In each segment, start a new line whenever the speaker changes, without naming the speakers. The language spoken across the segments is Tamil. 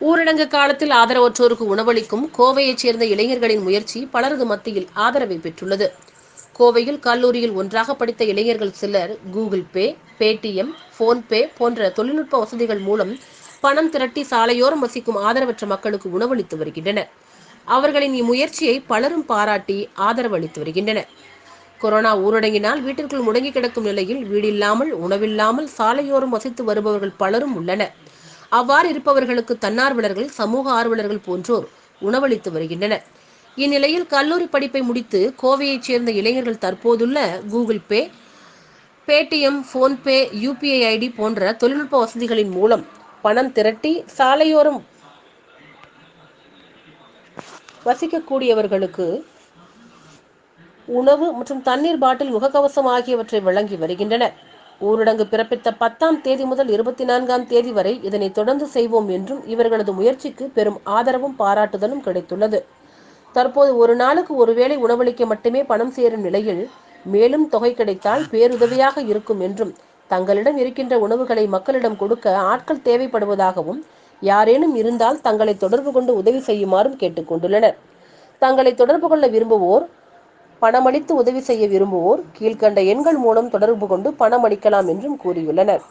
ஊரடங்கு காலத்தில் ஆதரவற்றோருக்கு உணவளிக்கும் கோவையைச் சேர்ந்த இளைஞர்களின் முயற்சி பலரது மத்தியில் ஆதரவை பெற்றுள்ளது. கோவையில் கல்லூரியில் ஒன்றாக படித்த இளைஞர்கள் சிலர் கூகுள் பே பேடிஎம் போன்பே போன்ற தொழில்நுட்ப வசதிகள் மூலம் பணம் திரட்டி சாலையோரம் வசிக்கும் ஆதரவற்ற மக்களுக்கு உணவளித்து வருகின்றனர். அவர்களின் இம்முயற்சியை பலரும் பாராட்டி ஆதரவு அளித்து வருகின்றனர். கொரோனா ஊரடங்கினால் வீட்டிற்குள் முடங்கி கிடக்கும் நிலையில் வீடில்லாமல் உணவில்லாமல் சாலையோரம் வசித்து வருபவர்கள் பலரும் உள்ளனர். அவ்வாறு இருப்பவர்களுக்கு தன்னார்வலர்கள் சமூக ஆர்வலர்கள் போன்றோர் உணவளித்து வருகின்றனர். இந்நிலையில் கல்லூரி படிப்பை முடித்து கோவையைச் சேர்ந்த இளைஞர்கள் தற்போதுள்ள Google Pay Paytm PhonePe UPI ID போன்ற தொழில்நுட்ப வசதிகளின் மூலம் பணம் திரட்டி சாலையோரம் வசிக்கக்கூடியவர்களுக்கு உணவு மற்றும் தண்ணீர் பாட்டில் முகக்கவசம் ஆகியவற்றை வழங்கி வருகின்றனர். ஊரடங்கு பிறப்பித்த பத்தாம் தேதி முதல் இருபத்தி நான்காம் தேதி வரை இதனை தொடர்ந்து செய்வோம் என்றும் இவர்களது முயற்சிக்கு பெரும் ஆதரவும் பாராட்டுதலும் கிடைத்துள்ளது. தற்போது ஒரு நாளுக்கு ஒருவேளை உணவளிக்க மட்டுமே பணம் சேரும் நிலையில் மேலும் தொகை கிடைத்தால் பேருதவியாக இருக்கும் என்றும் தங்களிடம் இருக்கின்ற உணவுகளை மக்களிடம் கொடுக்க ஆட்கள் தேவைப்படுவதாகவும் யாரேனும் இருந்தால் தங்களை தொடர்பு கொண்டு உதவி செய்யுமாறும் கேட்டுக்கொண்டுள்ளனர். தங்களை தொடர்பு கொள்ள விரும்புவோர் பணமளித்து உதவி செய்ய விரும்புவோர் கீழ்கண்ட எண்கள் மூலம் தொடர்பு கொண்டு பணம் அளிக்கலாம் என்றும் கூறியுள்ளனர்.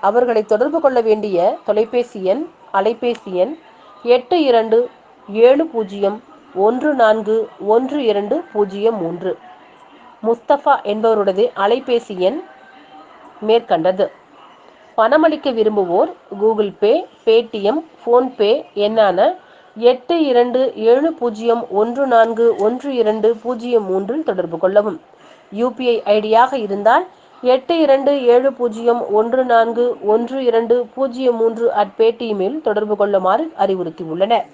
அவர்களை தொடர்பு கொள்ள வேண்டிய தொலைபேசி எண் அலைபேசி எண் எட்டு இரண்டு ஏழு பூஜ்ஜியம் ஒன்று நான்கு ஒன்று இரண்டு பூஜ்ஜியம் மூன்று. முஸ்தபா என்பவருடைய அலைபேசி எண் மேற்கண்டது. பணமளிக்க விரும்புவோர் கூகுள் பே பேடிஎம் ஃபோன்பே எண்ணான எட்டு இரண்டு ஏழு பூஜ்ஜியம் ஒன்று நான்கு ஒன்று இரண்டு பூஜ்ஜியம் மூன்றில் தொடர்பு கொள்ளவும். யூபிஐ ஐடியாக இருந்தால் எட்டு இரண்டு ஏழு பூஜ்ஜியம் ஒன்று நான்கு ஒன்று இரண்டு பூஜ்ஜியம் மூன்று அட் பேடிஎம்மில் தொடர்பு கொள்ளுமாறு அறிவுறுத்தியுள்ளனர்.